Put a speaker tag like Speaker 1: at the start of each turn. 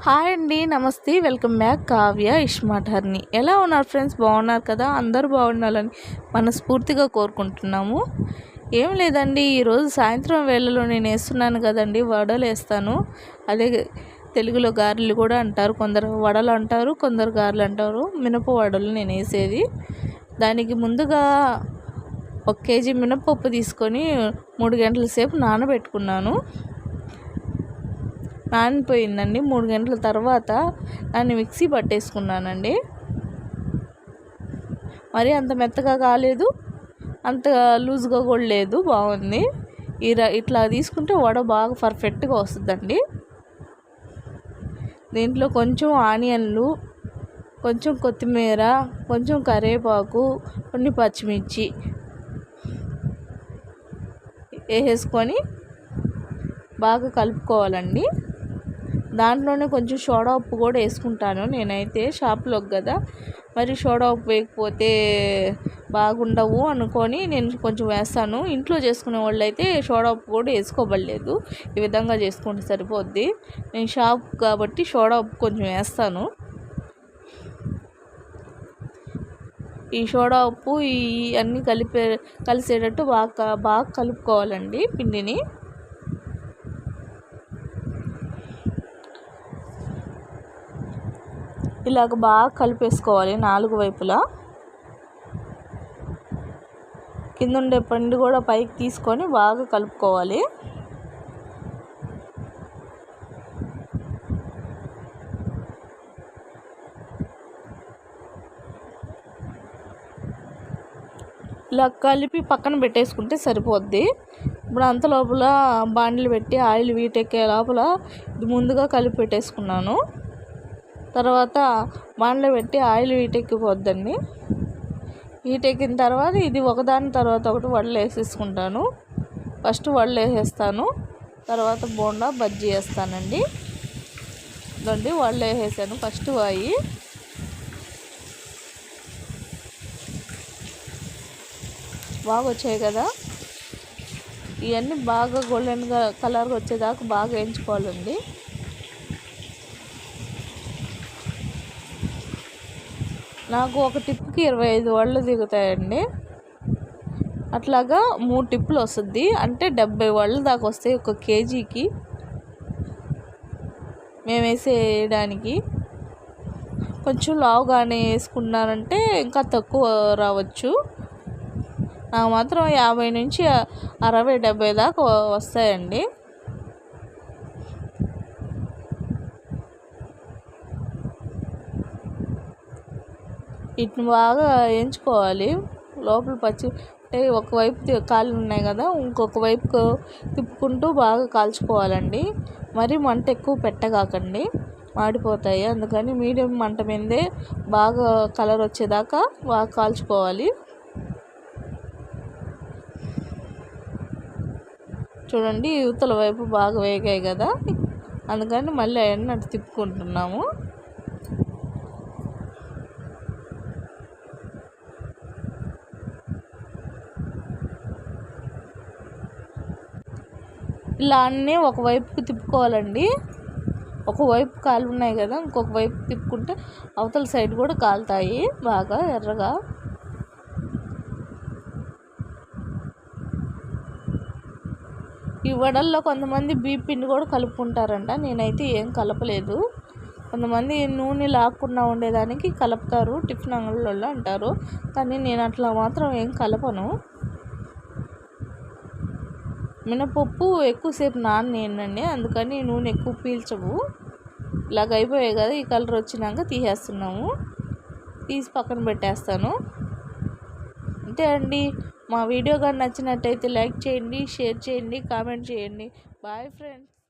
Speaker 1: Hi అండి నమస్తే. Welcome back. Kavya ఇష్మాట్ హర్ని ఎలా ఉన్నారు ఫ్రెండ్స్? బాగున్నారు కదా? అందరూ బాగుండాలని మనస్ఫూర్తిగా కోరుకుంటున్నాము. ఏం లేదండి ఈరోజు సాయంత్రం వేళలో నేను వేస్తున్నాను కదండి వడలు వేస్తాను. అదే తెలుగులో గారెలు కూడా అంటారు. కొందరు వడలు అంటారు కొందరు గారెలు అంటారు. మినప వడలు నేను వేసేది. దానికి ముందుగా ఒక కేజీ మినపప్పు తీసుకొని మూడు గంటల సేపు నానబెట్టుకున్నాను. నానిపోయిందండి మూడు గంటల తర్వాత దాన్ని మిక్సీ పట్టేసుకున్నానండి. మరి అంత మెత్తగా కాలేదు. అంత లూజ్గా కూడా లేదు. బాగుంది. ఇలా ఇట్లా తీసుకుంటే వడ బాగా పర్ఫెక్ట్గా వస్తుందండి. దీంట్లో కొంచెం ఆనియన్లు కొంచెం కొత్తిమీర కొంచెం కరివేపాకు కొన్ని పచ్చిమిర్చి వేసేసుకొని బాగా కలుపుకోవాలండి. దాంట్లోనే కొంచెం సోడా ఉప్పు కూడా వేసుకుంటాను. నేనైతే షాప్లోకి కదా. మరి సోడా ఉప్పు వేయకపోతే బాగుండవు అనుకొని నేను కొంచెం వేస్తాను. ఇంట్లో చేసుకునే వాళ్ళు అయితే సోడా ఉప్పు కూడా వేసుకోబడలేదు. ఈ విధంగా చేసుకుంటే సరిపోద్ది. నేను షాప్ కాబట్టి సోడా ఉప్పు కొంచెం వేస్తాను. ఈ సోడా ఉప్పు ఈ అన్నీ కలిపే కలిసేటట్టు బాగా బాగా కలుపుకోవాలండి పిండిని. ఇలాగ బాగా కలిపేసుకోవాలి నాలుగు వైపులా. కింద ఉండే పండు కూడా పైకి తీసుకొని బాగా కలుపుకోవాలి. ఇలా కలిపి పక్కన పెట్టేసుకుంటే సరిపోద్ది. ఇప్పుడు అంత లోపల బాండిలు పెట్టి ఆయిల్ వీటెక్కే లోపల ఇది ముందుగా కలిపి పెట్టేసుకున్నాను. తర్వాత బాండ్లో పెట్టి ఆయిల్ వీటెక్కిపోద్దండి వీటెక్కిన తర్వాత ఇది ఒకదాని తర్వాత ఒకటి వడలు వేసేసుకుంటాను. ఫస్ట్ వడలు వేసేస్తాను. తర్వాత బోండా బజ్జీ వేస్తానండి. ఇదండి వడలు వేసేసాను ఫస్ట్ అవి బాగా వచ్చాయి కదా? ఇవన్నీ బాగా గోల్డెన్గా కలర్గా వచ్చేదాకా బాగా వేయించుకోవాలండి. నాకు ఒక టిప్కి ఇరవై ఐదు వళ్ళు దిగుతాయండి. అట్లాగా మూడు టిప్పులు వస్తుంది. అంటే డెబ్బై వళ్ళు దాకా వస్తాయి ఒక కేజీకి. మేము వేసేయడానికి. కొంచెం లావుగానే వేసుకున్నారంటే ఇంకా తక్కువ రావచ్చు. నాకు మాత్రం యాభై నుంచి అరవై డెబ్బై దాకా వస్తాయండి. వీటిని బాగా ఎంచుకోవాలి. లోపల పచ్చి అంటే ఒకవైపు కాళ్ళు ఉన్నాయి కదా ఇంకొక వైపు తిప్పుకుంటూ బాగా కాల్చుకోవాలండి. మరి మంట ఎక్కువ పెట్టగాకండి మాడిపోతాయి. అందుకని మీడియం మంట మీదే బాగా కలర్ వచ్చేదాకా బాగా కాల్చుకోవాలి. చూడండి యువతల వైపు బాగా వేగాయి కదా. అందుకని మళ్ళీ అవన్నీ అటు తిప్పుకుంటున్నాము. ఇలా అన్నీ ఒకవైపుకి తిప్పుకోవాలండి. ఒకవైపు కాలు ఉన్నాయి కదా ఇంకొక వైపు తిప్పుకుంటే అవతల సైడ్ కూడా కాలుతాయి బాగా ఎర్రగా. ఈ వడల్లో కొంతమంది బీప్ పిండి కూడా కలుపుకుంటారంట నేనైతే ఏం కలపలేదు. కొంతమంది నూనె లాక్కుండా ఉండేదానికి కలుపుతారు టిఫిన్ అంగళ్ళలో అంటారు. కానీ నేను అట్లా మాత్రం ఏం కలపను. మినపప్పు ఎక్కువసేపు నానేయండి అందుకని నూనె ఎక్కువ పీల్చవు. ఇలాగ అయిపోయాయి కదా ఈ కలర్ వచ్చినాక తీసేస్తున్నాము. తీసి పక్కన పెట్టేస్తాను. అంతే అండి. మా వీడియో కానీ నచ్చినట్టయితే లైక్ చేయండి షేర్ చేయండి కామెంట్ చేయండి. Bye friends.